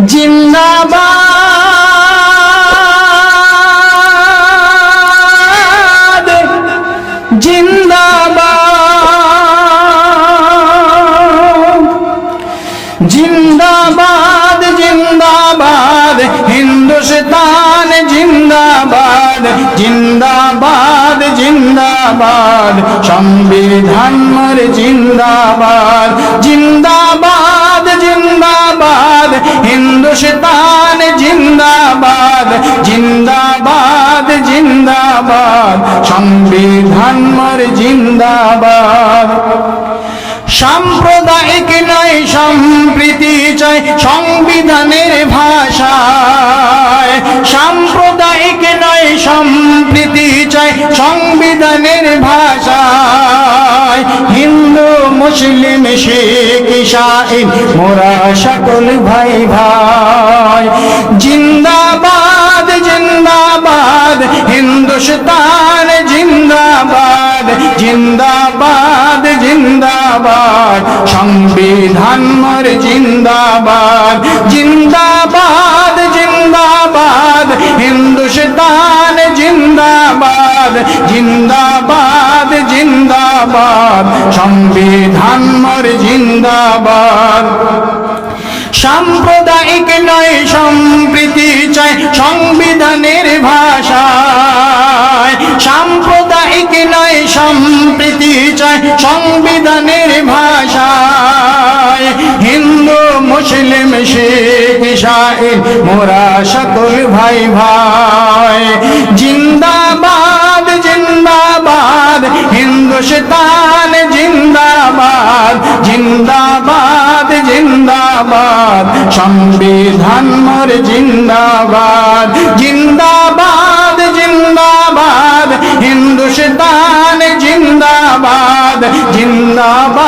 জিন্দাবাদ। জিন্দাবাদ। জিন্দাবাদ জিন্দাবাদ। হিন্দুস্তান জিন্দাবাদ। জিন্দাবাদ জিন্দাবাদ। সংবিধান জিন্দাবাদ। জিন্দাবাদ। হিন্দুস্তান জিন্দাবাদ জিন্দাবাদ জিন্দাবাদ সংবিধান মর জিন্দাবাদ। সাম্প্রদায়িক নয়, সম্প্রীতি চাই, সংবিধানের ভাষায়। সাম্প্রদায়িক নয়, সম্প্রীতি চাই, সংবিধানের ভাষায়। হিন্দু, মুসলিম, শিখ ইসাইন মোরা সকল ভাই ভাই। জিন্দাবাদ জিন্দাবাদ, হিন্দুস্তান জিন্দাবাদ জিন্দাবাদ জিন্দাবাদ, সংবিধান মর জিন্দাবাদ জিন্দাবাদ জিন্দাবাদ, হিন্দুস্তান জিন্দাবাদ জিন্দাবাদ জিন্দাবাদ, সংবিধান মর জিন্দাবাদ। সাম্প্রদায়িক নয়, সম্প্রীতি চাই, সংবিধানের ভাষায় মোরা সকল ভাই ভাই। জিন্দাবাদ জিন্দাবাদ, হিন্দুস্তান জিন্দাবাদ জিন্দাবাদ জিন্দাবাদ, সংবিধান মর জিন্দাবাদ। জিন্দাবাদ জিন্দাবাদ, হিন্দুস্তান জিন্দাবাদ জিন্দাবাদ।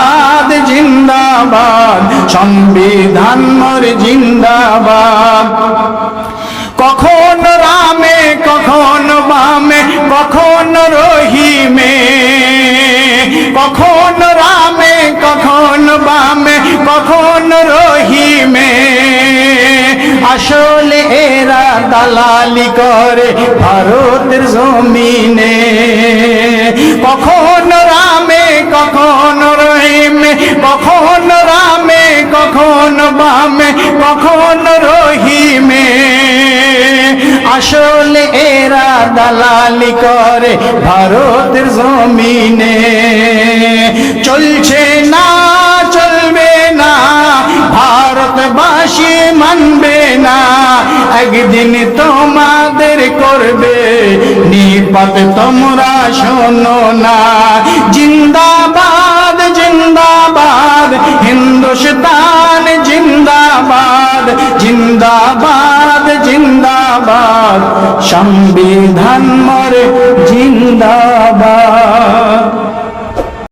জিন্দাবাদ, সংবিধান মর জিন্দাবাদ। কখন রামে, কখন বামে, কখন রহিমে? কখন রামে, কখন বামে, কখন রহিমে? আসলে এরা দালালি করে ভারতের জমিনে। কখন রামে, কখন কখন রহিমে? আসলে এরা দালালি করে ভারতের জমিনে। চলছে না, চলবে না, ভারতবাসী মানবে না। একদিন তোমাদের করবে নিপাত তোমরা শোনো না। জিন্দাবাদ জিন্দাবাদ, হিন্দুস্তান জিন্দাবাদ জিন্দাবাদ। সংবিধান মরে জিন্দাবাদ।